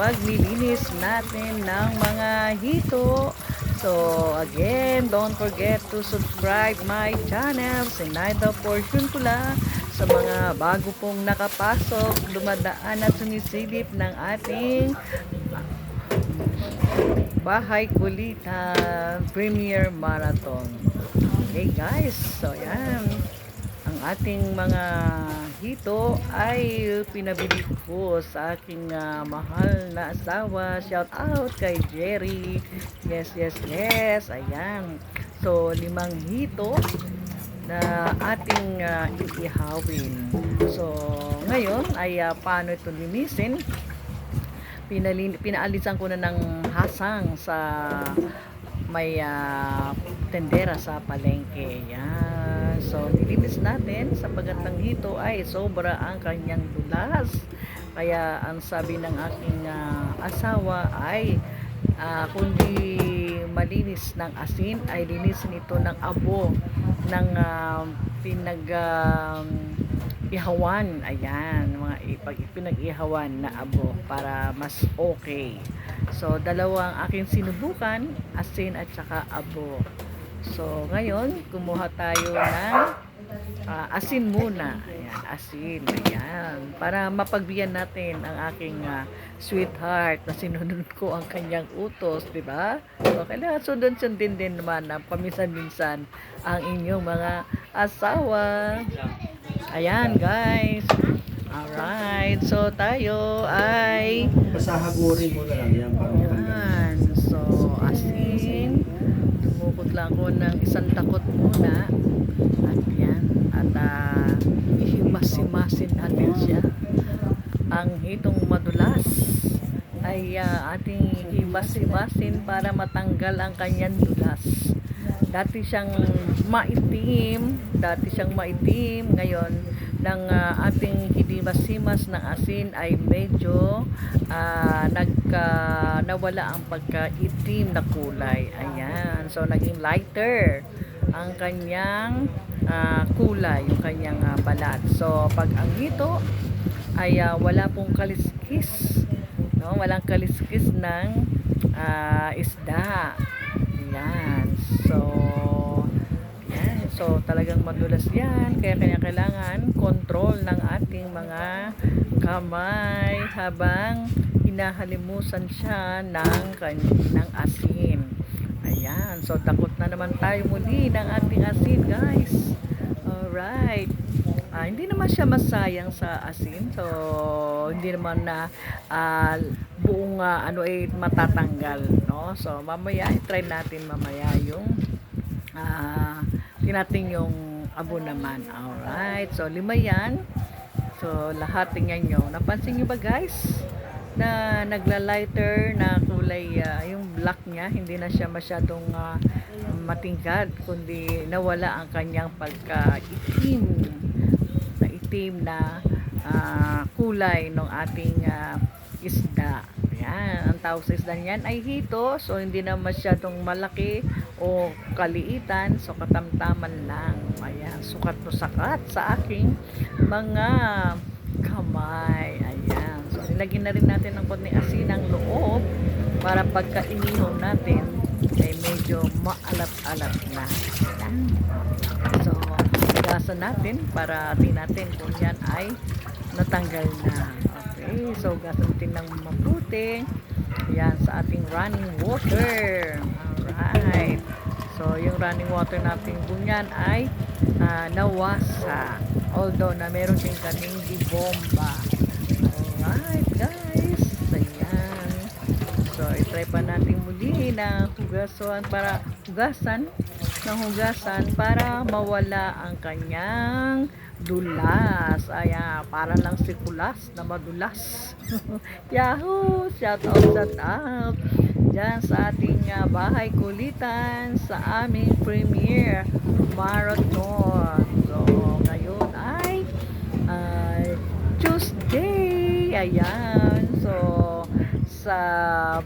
paglilinis natin ng mga hito. So, again, don't forget to subscribe my channel, Sinaida Fortune Tula, sa mga bago pong nakapasok, dumadaan at sumisilip ng ating Bahay Kulitan Premier Marathon. Okay guys, so yan. Ang ating mga hito ay pinabili ko sa aking ah, mahal na asawa. Shout out kay Jerry. Yes, yes, yes. Ayan. So, limang hito na ating ah, iihawin. So, ngayon ay ah, paano ito linisin? pinalin, pinaalisan ko na ng hasang sa may ah, tendera sa palengke. Yan. So, nilinis natin sapagkat ang hito ay sobra ang kanyang dulas. Kaya ang sabi ng aking ah, asawa ay ah, kundi malinis ng asin ay linisin ito ng abo ng ah, pinag ah, ihawan. Ayan mga ipag pinag-ihawan na abo para mas okay. So dalawang aking sinubukan asin at saka abo so ngayon kumuha tayo ng ah, asin muna ayan asin ayan para mapagbigyan natin ang aking ah, sweetheart na sinunod ko ang kanyang utos di ba so kailangan sundin-sundin din naman na paminsan-minsan ang inyong mga asawa Ayan, guys. Alright. So, tayo ay... Pasahagurin mo na lang yan. Ayan. So, asin. Lang ako ng isang takot muna. At yan. At uh, ihimas-himasin natin siya. Ang hitong madulas ay ah, ating himas-himasin para matanggal ang kanyang dulas. Dati siyang maitim, dati siyang maitim, ngayon ng ah, ating himas-himas ng asin ay medyo ah, nagka nawala ang pagkaitim na kulay. Ayan. So naging lighter ang kanyang ah, kulay, yung kanyang ah, balat. So pag ang hito ay ah, wala pong kaliskis, no? Walang kaliskis ng ah, isda. Ayan. So. So, talagang madulas yan. Kaya kailangan control ng ating mga kamay habang hinahalimusan siya ng, ng asin. Ayan. So, takot na naman tayo muli ng ating asin, guys. Alright. Ah, hindi naman siya masayang sa asin. So, hindi naman na ah, buong ah, ano ay matatanggal, no? So, mamaya i-try natin mamaya yung ah tinating yung abo naman. Alright. So, lima yan. So, lahat tingnan nyo. Napansin nyo ba guys? Na nagla-lighter na kulay, ah, yung black niya, hindi na siya masyadong ah, matingkad, kundi nawala ang kanyang pagka-itim na itim na ah, kulay ng ating ah, isda. Yan, ang tawag sa isda niyan ay hito. So, hindi na masyadong malaki o kaliitan. So, katamtaman lang. Ayan, sukat to sakat sa aking mga kamay. Ayan. So, nilagyan na rin natin ng konting asin ang loob para pagka inihaw natin ay medyo maalat-alat na. Ayan. So, gasan natin para atin natin kung yan ay natanggal na. Okay, so gasan natin ng mabuti. Yan sa ating running water. Alright. So, yung running water natin kung yan ay ah, nawasa. Although na meron din kaming dibomba. Alright, guys. Ayan. So, itry pa natin muli na hugasan para hugasan ng hugasan para mawala ang kanyang dulas. Ayan, para lang sikulas na madulas. Yahoo! Shout out, shout out. Diyan sa ating ah, bahay kulitan sa aming premiere marathon. So, ngayon ay ay Tuesday. Ayan. So, sa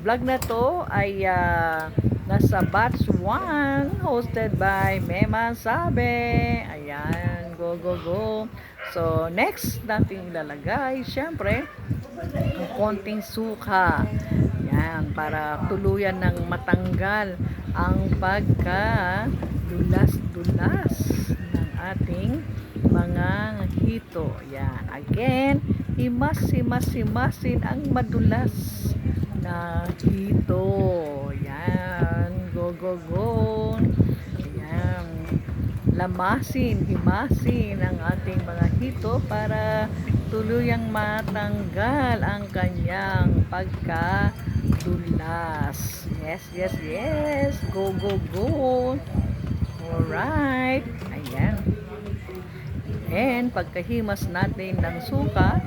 vlog na to ay ah, nasa batch 1 hosted by Mema Sabe. Ayan. Go go, go. So, next natin ilalagay, syempre, ang konting suka. Yan, para tuluyan ng matanggal ang pagka dulas-dulas ng ating mga hito. Yan. Again, himas-himas-himasin ang madulas na hito. Yan. Go, go, go. Lamasin, himasin ang ating mga hito para tuluyang matanggal ang kanyang pagkadulas. Yes, yes, yes. Go, go, go. Alright. Ayan. And pagkahimas natin ng suka,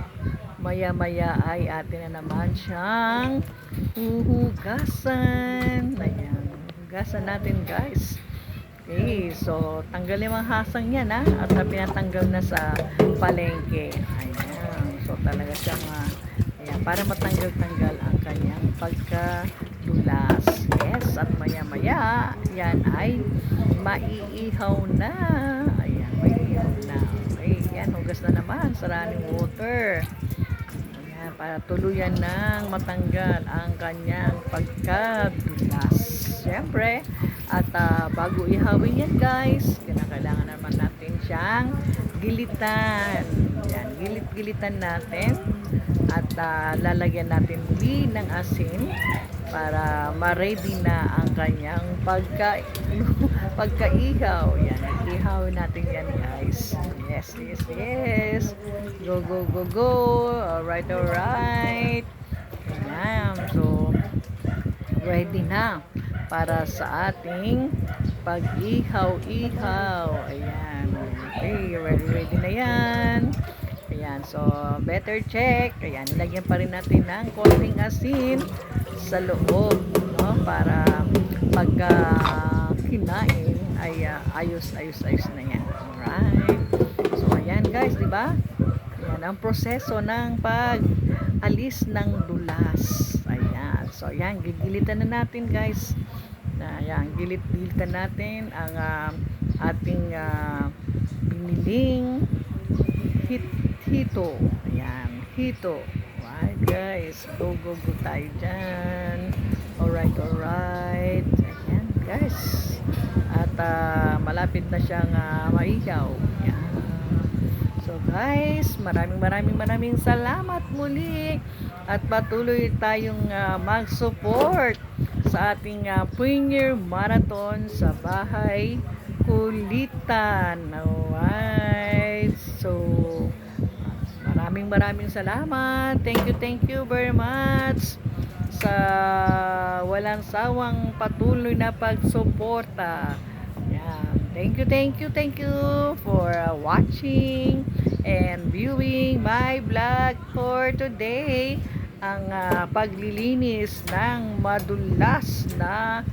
maya-maya ay atin na naman siyang huhugasan. Ayan. Hugasan natin guys. Okay, so tanggalin ang hasang yan ha. At na pinatanggal na sa palengke. Ayan. So talaga siyang uh, ayan, para matanggal-tanggal ang kanyang pagkadulas. Yes, at maya-maya yan ay maiihaw na. Ayan, maiihaw na. Okay, yan, hugas na naman sa running water. Ayan, para tuluyan ng matanggal ang kanyang pagkadulas. Siyempre, at ah, bago ihawin yan guys, kinakailangan naman natin siyang gilitan. Yan, gilit-gilitan natin. At ah, lalagyan natin muli ng asin para ma-ready na ang kanyang pagka pagkaihaw. Yan, ihawin natin yan guys. Yes, yes, yes. Go, go, go, go. Alright, alright. Ayan, so ready na para sa ating pag-ihaw-ihaw. Ayan. Okay, ready, ready na yan. Ayan, so better check. Ayan, nilagyan pa rin natin ng konting asin sa loob, no? Para pagka kinain ay ah, ayos, ayos, ayos na yan. Alright. So, ayan guys, di ba? Ayan ang proseso ng pag-alis ng dulas. Ayan. So, ayan, gigilitan na natin guys. Gilit-gilitan natin ang ah, ating ah, biniling hit, hito. Ayan, hito. Alright guys, go go go tayo dyan. Alright, alright. Ayan guys. At ah, malapit na siyang uh, maihaw. Ayan. So guys, maraming maraming maraming salamat muli at patuloy tayong ah, mag-support sa ating uh, Premier Marathon sa bahay kulitan. Alright. So, maraming maraming salamat. Thank you, thank you very much sa walang sawang patuloy na pagsuporta. Yan. Thank you, thank you, thank you for uh, watching and viewing my vlog for today. Ang uh, paglilinis ng madulas na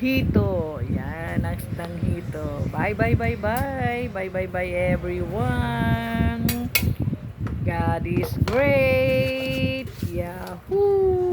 hito. Yan, ang ng hito. Bye, bye, bye, bye. Bye, bye, bye, everyone. God is great. Yahoo!